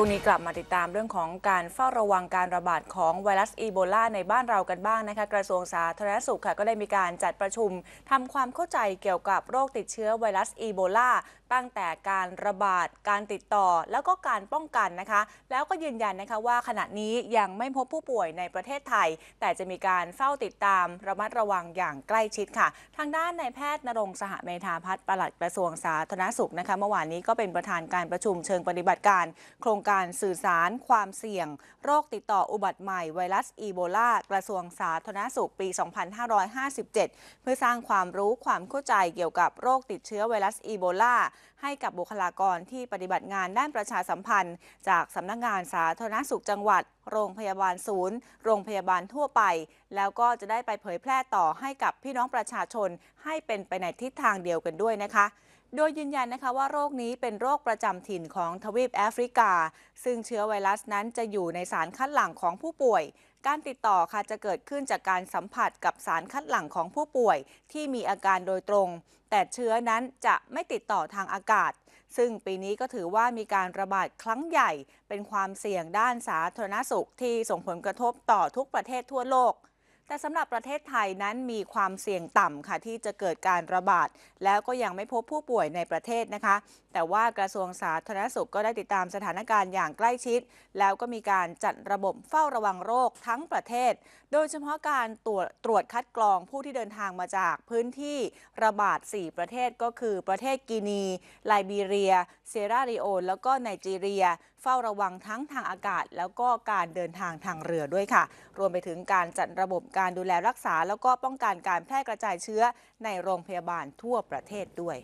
ช่วงนี้กลับมาติดตามเรื่องของการเฝ้าระวังการระบาดของไวรัสอีโบลาในบ้านเรากันบ้างนะคะ กระทรวงสาธารณสุขค่ะก็ได้มีการจัดประชุมทำความเข้าใจเกี่ยวกับโรคติดเชื้อไวรัสอีโบลาตั้งแต่การระบาดการติดต่อ แล้วก็การป้องกันนะคะ แล้วก็ยืนยันนะคะว่าขณะนี้ยังไม่พบผู้ป่วยในประเทศไทย แต่จะมีการเฝ้าติดตามระมัดระวังอย่างใกล้ชิดค่ะ ทางด้านนายแพทย์นรงสหเมธาพัฒน์ปลัดกระทรวงสาธารณสุขนะคะเมื่อวานนี้ก็เป็นประธานการประชุมเชิงปฏิบัติการโครงการสื่อสารความเสี่ยง โรคติดต่ออุบัติใหม่ไวรัสอีโบลากระทรวงสาธารณสุขปี 2557 เพื่อสร้างความรู้ความเข้าใจเกี่ยวกับโรคติดเชื้อไวรัสอีโบลาให้กับบุคลากรที่ปฏิบัติงานด้านประชาสัมพันธ์ จากสำนักงานสาธารณสุขจังหวัด โรงพยาบาลศูนย์ โรงพยาบาลทั่วไป แล้วก็จะได้ไปเผยแพร่ต่อให้กับพี่น้องประชาชน ให้เป็นไปในทิศทางเดียวกันด้วยนะคะโดยยืนยันนะคะว่าโรคนี้เป็นโรคประจำถิ่นของทวีปแอฟริกา ซึ่งเชื้อไวรัสนั้นจะอยู่ในสารคัดหลั่งของผู้ป่วย การติดต่อค่ะจะเกิดขึ้นจากการสัมผัสกับสารคัดหลั่งของผู้ป่วย ที่มีอาการโดยตรง แต่เชื้อนั้นจะไม่ติดต่อทางอากาศ ซึ่งปีนี้ก็ถือว่ามีการระบาดครั้งใหญ่ เป็นความเสี่ยงด้านสาธารณสุขที่ส่งผลกระทบต่อทุกประเทศทั่วโลก แต่สำหรับประเทศไทยนั้นมีความเสี่ยงต่ำค่ะที่จะเกิดการระบาด แล้วก็ยังไม่พบผู้ป่วยในประเทศนะคะ แต่ว่ากระทรวงสาธารณสุขก็ได้ติดตามสถานการณ์อย่างใกล้ชิด แล้วก็มีการจัดระบบเฝ้าระวังโรคทั้งประเทศ โดยเฉพาะการตรวจตรวจคัดกรองผู้ที่เดินทางมาจากพื้นที่ระบาด 4 ประเทศก็คือประเทศกินี ไลบีเรีย เซราริโอนแล้วก็ไนจีเรียเฝ้าระวังทั้งทางอากาศ แล้วก็การเดินทางทางเรือด้วยค่ะ รวมไปถึงการจัดระบบการดูแลรักษา แล้วก็ป้องกันการแพร่กระจายเชื้อในโรงพยาบาลทั่วประเทศด้วย